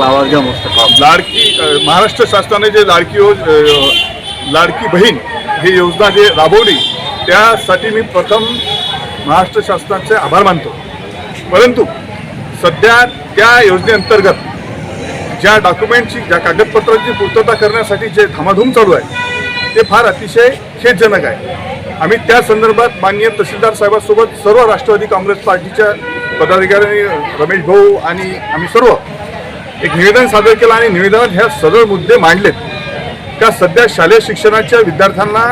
चांगला आवाज मस्त लाडकी महाराष्ट्र शासनाने जे लाडकी योज लाडकी बहीण ही योजना जे राबवली त्यासाठी मी प्रथम महाराष्ट्र शासनाचे आभार मानतो. परंतु सध्या त्या योजनेअंतर्गत ज्या डॉक्युमेंटची ज्या कागदपत्रांची पूर्तता करण्यासाठी जे धामाधूम चालू आहे ते फार अतिशय खेदजनक आहे. आम्ही त्या संदर्भात माननीय तहसीलदार साहेबांसोबत सर्व राष्ट्रवादी काँग्रेस पार्टीच्या पदाधिकारी रमेश भाऊ आणि आम्ही सर्व एक निवेदन सादर केलं आणि निवेदनात ह्या सरळ मुद्दे मांडलेत. का सध्या शालेय शिक्षणाच्या विद्यार्थ्यांना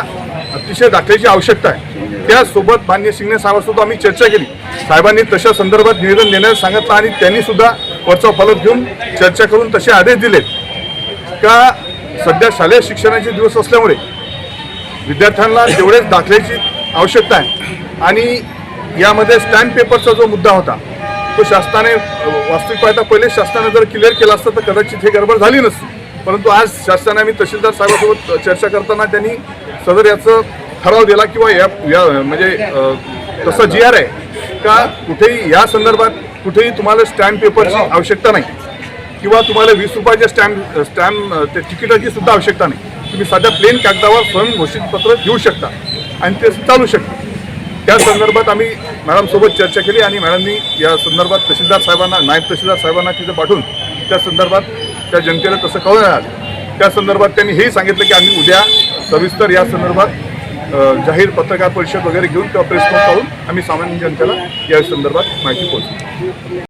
अतिशय दाखल्याची आवश्यकता आहे. त्यासोबत मान्य शिंगणे साहेबांसोबत आम्ही चर्चा केली. साहेबांनी तशा संदर्भात निवेदन देण्यास सांगितलं आणि त्यांनी सुद्धा वरचा फलक घेऊन चर्चा करून तसे आदेश दिलेत. का सध्या शालेय शिक्षणाचे दिवस असल्यामुळे विद्यार्थ्यांना तेवढेच दाखल्याची आवश्यकता आहे. आणि यामध्ये स्टॅम्प पेपरचा जो मुद्दा होता तो शासनाने वास्तविक पाहता पहिले शासनाने जर क्लिअर केला असतं तर कदाचित हे गडबड झाली नसती. परंतु आज शासनाने आम्ही तहसीलदार साहेबांसोबत चर्चा करताना त्यांनी सदर याचं ठराव दिला किंवा या या म्हणजे तसं जी आर आहे का कुठेही या संदर्भात कुठेही तुम्हाला स्टॅम्प पेपरची आवश्यकता नाही. किंवा तुम्हाला वीस रुपयाच्या स्टॅम्प स्टॅम्प ते तिकिटाची सुद्धा आवश्यकता नाही. तुम्ही साध्या प्लेन कागदावर स्वयं घोषित पत्र घेऊ शकता आणि ते चालू शकता. त्या संदर्भात आम्ही मॅडमसोबत चर्चा केली आणि मॅडमनी या संदर्भात तहसीलदार साहेबांना नायब तहसीलदार साहेबांना तिथं पाठवून त्या संदर्भात त्या जनतेला तसं कळवण्यात आलं. त्या संदर्भात त्यांनी हेही सांगितलं की आम्ही उद्या सविस्तर या संदर्भात जाहीर पत्रकार परिषद वगैरे घेऊन किंवा प्रेस नोट काढून आम्ही सामान्य जनतेला या संदर्भात माहिती पोहोचू